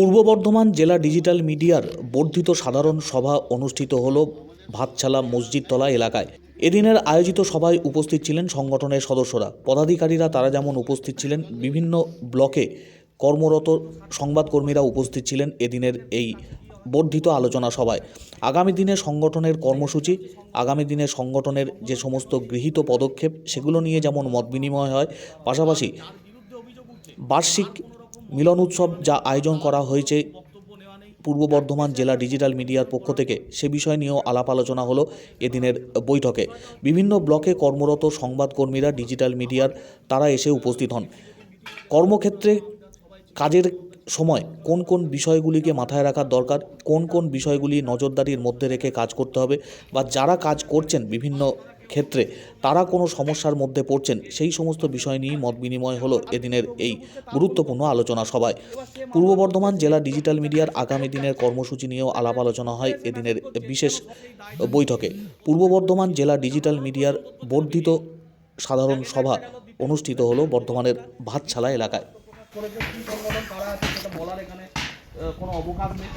পূর্ব বর্ধমান জেলা ডিজিটাল মিডিয়ার বর্ধিত সাধারণ সভা অনুষ্ঠিত হল ভাতছালা মসজিদতলা এলাকায়। এদিনের আয়োজিত সভায় উপস্থিত ছিলেন সংগঠনের সদস্যরা। পদাধিকারীরা তারা যেমন উপস্থিত ছিলেন, বিভিন্ন ব্লকে কর্মরত সংবাদকর্মীরা উপস্থিত ছিলেন এদিনের এই বর্ধিত আলোচনা সভায়। আগামী দিনে সংগঠনের কর্মসূচি, আগামী দিনে সংগঠনের যে সমস্ত গৃহীত পদক্ষেপ, সেগুলো নিয়ে যেমন মত বিনিময় হয়, পাশাপাশি বার্ষিক মিলন উৎসব যা আয়োজন করা হয়েছে পূর্ব বর্ধমান জেলা ডিজিটাল মিডিয়ার পক্ষ থেকে, সে বিষয় নিয়েও আলাপ আলোচনা হলো এদিনের বৈঠকে। বিভিন্ন ব্লকে কর্মরত সংবাদকর্মীরা ডিজিটাল মিডিয়ার তারা এসে উপস্থিত হন। কর্মক্ষেত্রে কাজের সময়, কোন কোন বিষয়গুলিকে মাথায় রাখার দরকার, কোন কোন বিষয়গুলি নজরদারির মধ্যে রেখে কাজ করতে হবে বা যারা কাজ করছেন বিভিন্ন ক্ষেত্রে, তারা কোনো সমস্যার মধ্যে পড়ছেন, সেই সমস্ত বিষয় নিয়েই মত বিনিময় হলো এদিনের এই গুরুত্বপূর্ণ আলোচনা সভায়। পূর্ব বর্ধমান জেলা ডিজিটাল মিডিয়ার আগামী দিনের কর্মসূচি নিয়েও আলাপ আলোচনা হয় এদিনের বিশেষ বৈঠকে। পূর্ব বর্ধমান জেলা ডিজিটাল মিডিয়ার বর্ধিত সাধারণ সভা অনুষ্ঠিত হলো বর্ধমানের ভাতছালা এলাকায়। করেছে, কি সংগঠন কারা আছে সেটা বলার এখানে কোনো অবকাশ নেই।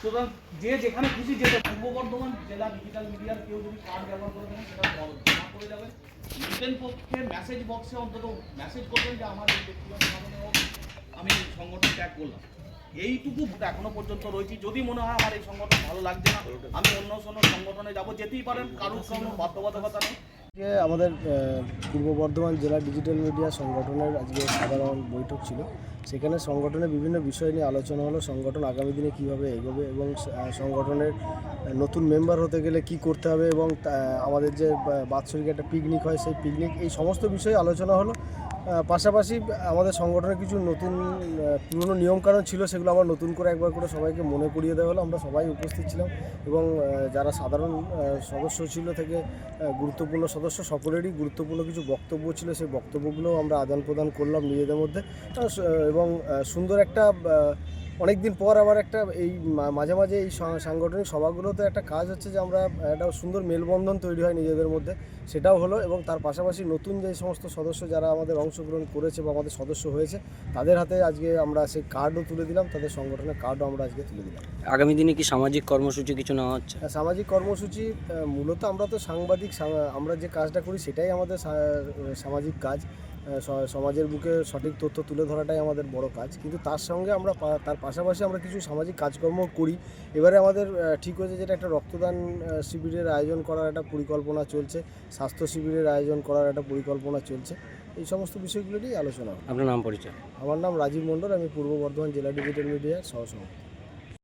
সুতরাং যে যেখানে খুশি যেটা পূর্ব বর্ধমান জেলা ডিজিটাল মিডিয়ার কেউ যদি কার্ড ব্যবহার করে থাকেন সেটা জমা করে যাবেন রিটেন পক্ষে মেসেজ বক্সে অন্তত মেসেজ করবেন যে, আমার এই ব্যক্তিগত কারণে হোক, আমি সংগঠন ত্যাগ করলাম। এইটুকু এখনও পর্যন্ত রয়েছি। যদি মনে হয় আমার এই সংগঠন ভালো লাগছে না, আমি অন্য কোনো সংগঠনে যাব, যেতেই পারেন, কারোর কোনো বাধ্যবাধকতা নেই। আমাদের পূর্ব বর্ধমান জেলা ডিজিটাল মিডিয়া সংগঠনের আজকে সাধারণ বৈঠক ছিল। সেখানে সংগঠনের বিভিন্ন বিষয় নিয়ে আলোচনা হলো, সংগঠন আগামী দিনে কীভাবে এগোবে এবং সংগঠনের নতুন মেম্বার হতে গেলে কি করতে হবে এবং আমাদের যে বাৎসরিক একটা পিকনিক হয়, সেই পিকনিক এই সমস্ত বিষয়ে আলোচনা হলো। পাশাপাশি আমাদের সংগঠনের কিছু নতুন পুরনো নিয়মকানুন ছিল, সেগুলো আবার নতুন করে একবার করে সবাইকে মনে করিয়ে দেওয়া হলো। আমরা সবাই উপস্থিত ছিলাম এবং যারা সাধারণ সদস্য ছিল থেকে গুরুত্বপূর্ণ সদস্য সকলেরই গুরুত্বপূর্ণ কিছু বক্তব্য ছিল, সেই বক্তব্যগুলোও আমরা আদান প্রদান করলাম নিজেদের মধ্যে। এবং সুন্দর একটা অনেক দিন পর আবার একটা এই মাঝে মাঝে এই সাংগঠনিক সভাগুলোতে একটা কাজ হচ্ছে যে আমরা একটা সুন্দর মেলবন্ধন তৈরি হয় নিজেদের মধ্যে। সেটাও হলো এবং তার পাশাপাশি নতুন যে সমস্ত সদস্য যারা আমাদের অংশগ্রহণ করেছে বা আমাদের সদস্য হয়েছে তাদের হাতে আজকে আমরা সেই কার্ডও তুলে দিলাম তাদের সংগঠনের কার্ডও আমরা আজকে তুলে দিলাম। আগামী দিনে কি সামাজিক কর্মসূচি কিছু নেওয়া হচ্ছে? হ্যাঁ, সামাজিক কর্মসূচি মূলত আমরা তো সাংবাদিক আমরা যে কাজটা করি সেটাই আমাদের সামাজিক কাজ। সমাজের বুকে সঠিক তথ্য তুলে ধরাটাই আমাদের বড় কাজ। কিন্তু তার সঙ্গে আমরা তার পাশাপাশি আমরা কিছু সামাজিক কাজকর্ম করি। এবারে আমাদের ঠিক হয়েছে যেটা একটা রক্তদান শিবিরের আয়োজন করার একটা পরিকল্পনা চলছে স্বাস্থ্য শিবিরের আয়োজন করার একটা পরিকল্পনা চলছে। এই সমস্ত বিষয়গুলো নিয়েই আলোচনা আপনার নাম পরিচয়? আমার নাম রাজীব মণ্ডল আমি পূর্ব বর্ধমান জেলা ডিজিটাল মিডিয়ার সহসভাপতি।